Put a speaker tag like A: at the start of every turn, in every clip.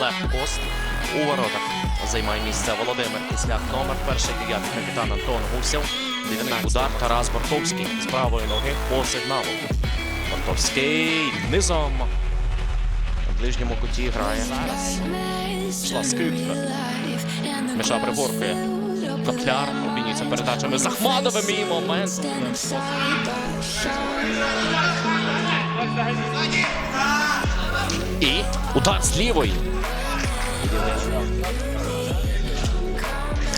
A: левпост. У воротах займає місце Володимир Кисляк, номер перший дев'ятий капітан Антон Гусєв. 19 удар Тарас Бортовський з правої ноги по сигналу. Бортовський низом. На ближньому куті грає. Пішла скидка. Міша приборкує. Котляр обмінюється передачами з Ахмадовим і момент. І удар з лівої.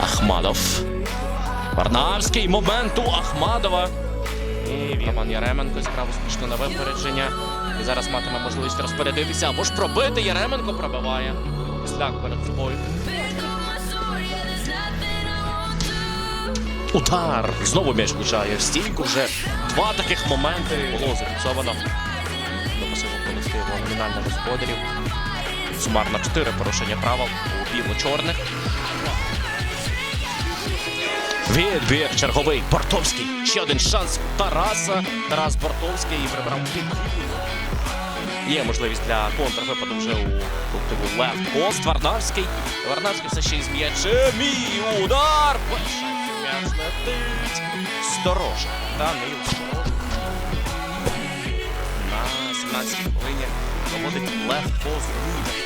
A: Ахмадов. Варнавський момент у Ахмадова. І. Роман Яременко зіграв успішно на випередження. І зараз матиме можливість розпорядитися або ж пробити. Яременко пробиває. Кисляк перед собою. Удар! Знову м'яч влучає в стійку. Вже два таких моменти було зафіксовано. До пасиву колективу номінальних господарів. Сумарно 4 порушення правил у біло-чорних. Відбір черговий Бортовський. Ще один шанс Тараса. Тарас Бортовський і прибрав пік. Є можливість для контрвипаду вже у колективу Лев Пост. Варнавський. Варнавський все ще із м'ячем. І удар! Шансів м'яч летить. Сторожа. Данил Сторожа. На 17-й хвилині проводить Лев Пост.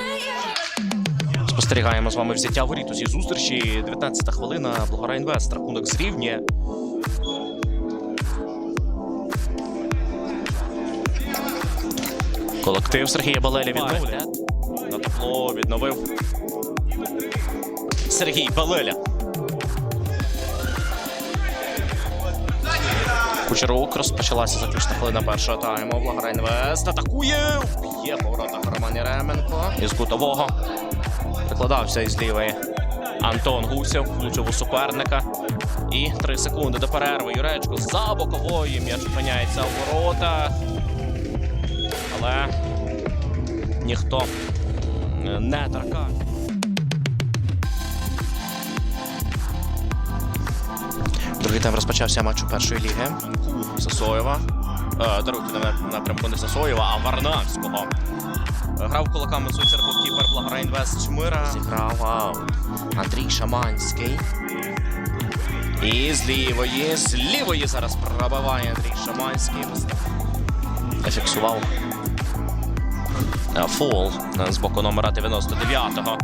A: спостерігаємо з вами взяття воріт у цій зустрічі. 19 хвилина. Благора Інвест. Рахунок зрівнює. Колектив Сергія Балеля відновлює. На табло відновив Сергій Балеля. Кучерук розпочалася заключна хвилина першого тайму. Благора Інвест атакує. Є по воротах Роман Яременко. Із кутового прикладався із лівої. Антон Гусєв влучив у суперника. І три секунди до перерви. Юречко за боковою. М'яч опиняється у воротах. Але ніхто не торкає. Другий тайм розпочався матч у першої ліги. Сосоєва. Е, даруйте на напрямку не Сосоєва, а Варнавського. Грав кулаками свою чергу кіпер Благорайнвест Чмира. Зіграв. Андрій Шаманський. І з лівої, з лівої зараз пробиває Андрій Шаманський. Зафіксував е, фол з боку номера 99-го.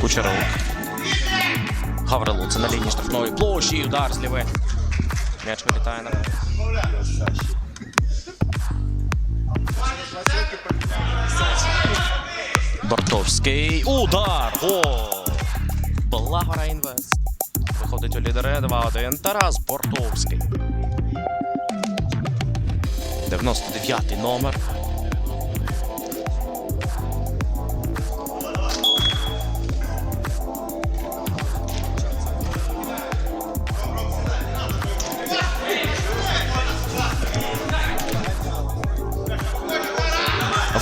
A: Кучерук. Гаврилу. Це на лінії штрафної площі. Удар з лівої. М'яч вилітає на. Бортовський. Удар! Гол! Благора Інвест. Виходить у лідери 2-1. Тарас Бортовський. 99-й номер.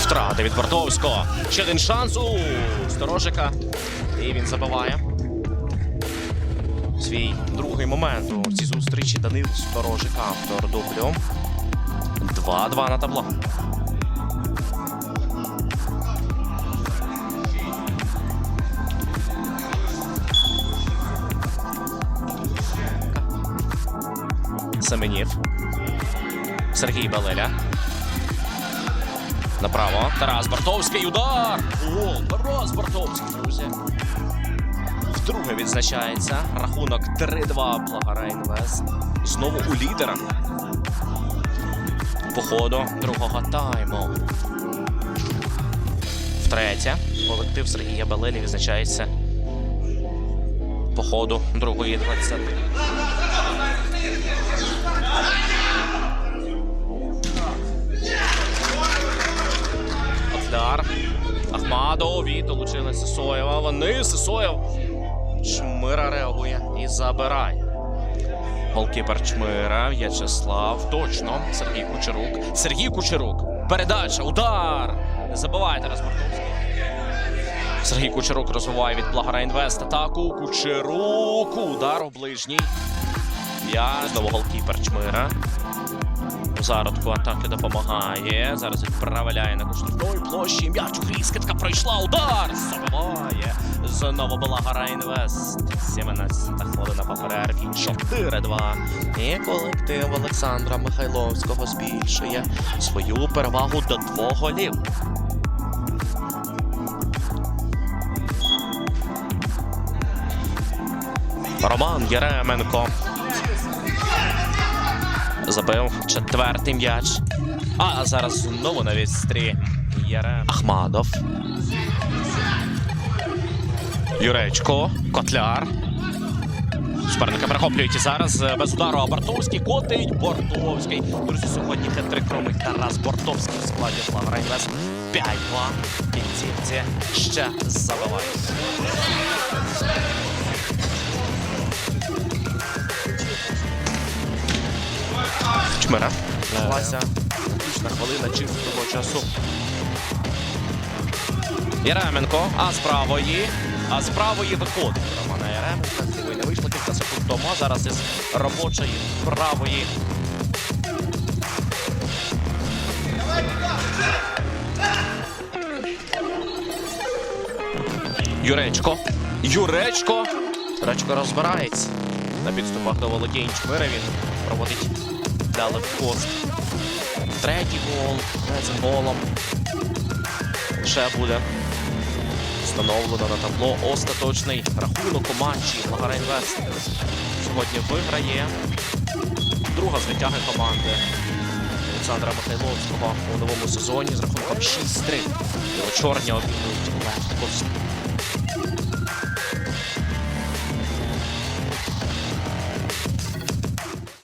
A: Втрата від Бортовського. Ще один шанс у Сторожика. І він забиває. Свій другий момент у цій зустрічі Данил Сторожик, автор дублю. 2-2 на табло. Семенів. Сергій Балеля. Направо. Тарас Бартовський. Удар! Гол! Тарас Бартовський, друзі. Вдруге відзначається. Рахунок 3-2 Благара Інвест. Знову у лідерах. По ходу другого тайму. Втретє. Колектив Сергія Балелі відзначається. По ходу другої 20. І долучилися. Сисоєва. Вони Сисоєв. Чмира реагує і забирає. Голкіпер Чмира, В'ячеслав. Точно. Сергій Кучерук. Сергій Кучерук. Передача. Удар. Не забивайте Розбортовський. Сергій Кучерук розвиває від Благара Інвест. Атаку. Кучерук. Удар у ближній. М'яч. Знову голкіпер Чмира. Зародку атаки допомагає. Зараз відправляє на штрафної площі. М'яч у Хріскетка пройшла. Удар! Забиває. Знову Благара Інвест. 17 хвилина по перерві. 4-2. І колектив Олександра Михайловського збільшує свою перевагу до двох голів. Роман Єременко забив четвертий м'яч. А зараз знову на відстрі Єрем Ахмадов. Юречко, Котляр. Суперника перехоплюють і зараз е, без удару. А Бортовський котить Бортовський. Друзі, сьогодні хитрик ромить Тарас Бортовський в складі Флавра Інвест. 5-2. Кінцівці ще забивають. Чмира. Вася. Заключна хвилина чистого часу. Яременко, а з правої. А з правої виходить Романа Яременка. З не вийшло кілька секунд тому. Зараз із робочої правої. Юречко. Юречко. Юречко розбирається. На підступах до володінь Чмира він проводить дали в пост. Третій гол. Цим голом. Ще буде встановлено на табло остаточний рахунок у матчі Магара Інвест. Сьогодні виграє друга з витяги команди Олександра Михайловського у новому сезоні з рахунком 6-3. Чорні обіймуть легко